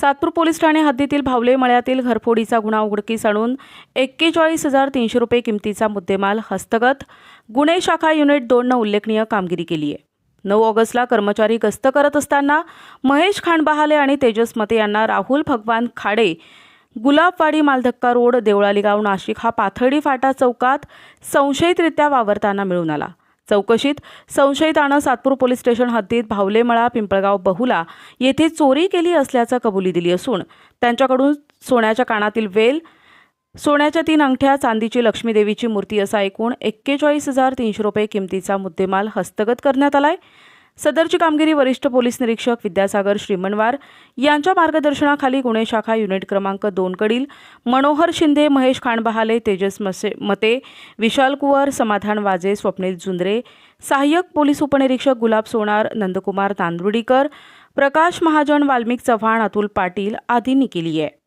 Satpur police Thane हद्दीतील भावले मळ्यातील घरफोडीचा गुन्हा उघडकीस आणून एक्केचाळीस हजार तीनशे रुपये किमतीचा मुद्देमाल हस्तगत. गुन्हे शाखा युनिट दोननं उल्लेखनीय कामगिरी केली आहे. नऊ ऑगस्टला कर्मचारी गस्त करत असताना महेश खांडबहाले आणि तेजस मते यांना राहुल भगवान खाडे गुलाबवाडी मालधक्का रोड देवळाली गाव नाशिक हा पाथर्डी फाटा चौकात संशयितरित्या वावरताना मिळून आला. चौकशीत संशयितानं सातपूर पोलीस स्टेशन हद्दीत भावलेमळा पिंपळगाव बहुला येथे चोरी केली असल्याचं कबुली दिली असून त्यांच्याकडून सोन्याच्या कानातील वेल सोन्याच्या तीन अंगठ्या चांदीची लक्ष्मीदेवीची मूर्ती असा एकूण एक्केचाळीस हजार तीनशे रुपये किमतीचा मुद्देमाल हस्तगत करण्यात आलाय. सदरची कामगिरी वरिष्ठ पोलीस निरीक्षक विद्यासागर श्रीमनवार. यांच्या मार्गदर्शनाखाली गुन्हे शाखा युनिट क्रमांक दोनकडील मनोहर शिंदे महेश खांडबहाले तेजस मसे मते विशाल कुवर समाधान वाजे स्वप्नील जुंद्रे सहाय्यक पोलीस उपनिरीक्षक गुलाब सोनार नंदकुमार तांदुर्डीकर प्रकाश महाजन वाल्मिक चव्हाण अतुल पाटील आदींनी केली आहे.